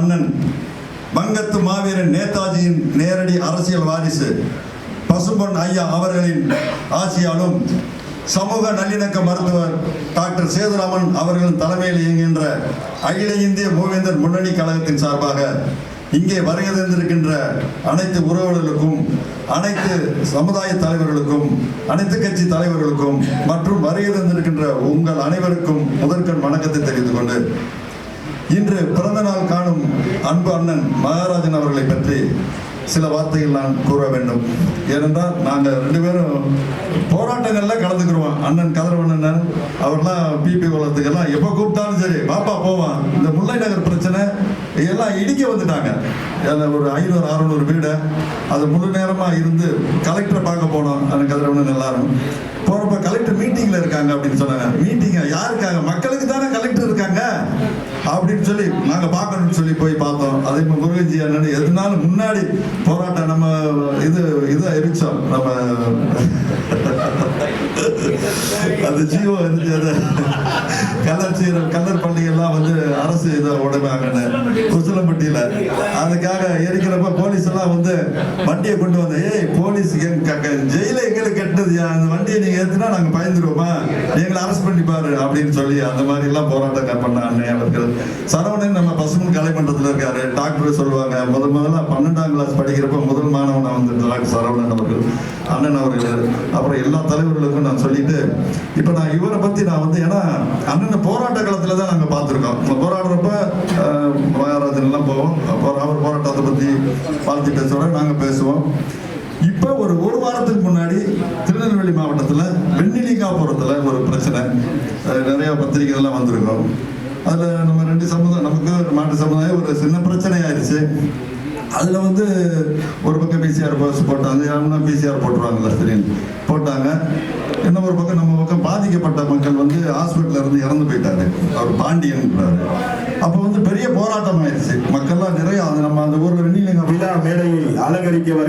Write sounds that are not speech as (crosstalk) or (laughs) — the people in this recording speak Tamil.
அண்ணன் வங்கத்து மாவீரன் நேதாஜியின் நேரடி அரசியல் வாரிசு பசும்பொன் ஐயா அவர்களின் ஆசியாலும் சமூக நல்லிணக்க மருத்துவர் டாக்டர் சேதுராமன் அவர்களின் தலைமையில் இயங்குகின்ற அகில இந்திய மூவேந்தர் முன்னணி கழகத்தின் சார்பாக இங்கே வருகை தந்திருக்கின்ற அனைத்து உறவுகளுக்கும் அனைத்து சமுதாய தலைவர்களுக்கும் அனைத்து கட்சி தலைவர்களுக்கும் மற்றும் வருகை தந்திருக்கின்ற உங்கள் அனைவருக்கும் முதற்கண் வணக்கத்தை தெரிவித்துக் கொண்டு இன்று பிறந்த நாள் காணும் அன்பு அண்ணன் மகாராஜன் அவர்களை பற்றி சில வார்த்தைகள் நான் கூற வேண்டும். ஏனென்றால் நாங்கள் ரெண்டு பேரும் போராட்டங்கள்ல கலந்துக்கிறோம் அண்ணன் கதிரவண்ணன் அவர்லாம் பிபி குளத்துக்கெல்லாம் எப்போ கூப்பிட்டாலும் சரி பாப்பா போவான் இந்த முல்லை நகர் பிரச்சனை எல்லாம் இடிக்க வந்துட்டாங்க. ஒரு ஐநூறு அறுநூறு வீடு அது முழு நேரமாக இருந்து கலெக்டரை பார்க்க போனோம். அண்ணன் கதிரவண்ணன் எல்லாரும். போறப்ப கலெக்டர் மீட்டிங்ல இருக்காங்க அப்படின்னு சொன்னாங்க. மீட்டிங்கை யாருக்காக? மக்களுக்கு தானே சொல்லி நாங்க பார்க்கணும்னு சொல்லி போய் பார்த்தோம். அதே மாதிரி முருகன்ஜி அண்ணன் எதுனாலும் முன்னாடி போராட்டம் நம்ம இது இது அறிவிச்சோம் நம்ம (laughs) அந்த ஜீவோ இருந்துச்சு அது கல்லர் சீர கல்லர் பள்ளிகள்லாம் வந்து அரசு இதை உடனாங்கன்னு உசிலம்பட்டியில அதுக்காக எரிக்கிறப்ப போலீஸ் எல்லாம் வந்து வண்டியை கொண்டு வந்து ஏய் போலீஸ் ஜெயில எங்களுக்கு கெட்டது அந்த வண்டியை நீங்க ஏத்துனா நாங்க பயந்துருவோமா? எங்களை அரசு பண்ணி பாரு அப்படின்னு சொல்லி அந்த மாதிரி எல்லாம் போராட்டம் பண்ண அண்ணன் அவர்கள். சரவணன் நம்ம பசுமன் கலைமன்றத்தில் இருக்காரு. டாக்டர் சொல்லுவாங்க முதல் முதல்ல பன்னெண்டாம் கிளாஸ் படிக்கிறப்ப முதல் மாணவனா வந்துட்டாங்க சரவணன் அவர்கள். அண்ணன் அவர்கள். அப்புறம் எல்லா தலைவர்களுக்கும் நான் சொல்லிட்டு இப்போ நான் இவரை பத்தி நான் வந்து ஏன்னா இந்த போராட்ட காலத்துல தான் நாங்க பார்த்துருக்கோம். இப்போ போராடுறப்ப மகாராஜன் எல்லாம் போவோம். அப்புறம் அவர் போராட்டத்தை பத்தி வாழ்த்து பேசுவோம் நாங்க பேசுவோம். இப்போ ஒரு ஒரு வாரத்துக்கு முன்னாடி திருநெல்வேலி மாவட்டத்தில் வெண்ணிலிங்காபுரத்தில் ஒரு பிரச்சனை. நிறையா நிறைய வந்திருக்கோம். அதில் நம்ம ரெண்டு சமுதாயம் நமக்கு மாட்டு சமுதாயம் ஒரு சின்ன பிரச்சனை ஆயிடுச்சு அதில் வந்து ஒரு பக்கம் பிசிஆர் போஸ்ட் போட்டாங்க யாருன்னா பிசிஆர் போட்டுருவாங்கல்ல சரின்னு போட்டாங்க இன்னும் ஒரு பக்கம் நம்ம பக்கம் பாதிக்கப்பட்ட மக்கள் வந்து ஹாஸ்பிட்டல்ல இருந்து இறந்து போயிட்டாரு. அவர் பாண்டியன்றாரு. அப்போ வந்து பெரிய போராட்டம் ஆயிடுச்சு. மக்கள்லாம் நிறைய நம்ம அந்த ஊரில் வெண்ணிலிங்க விழா மேடையை அலங்கரிக்க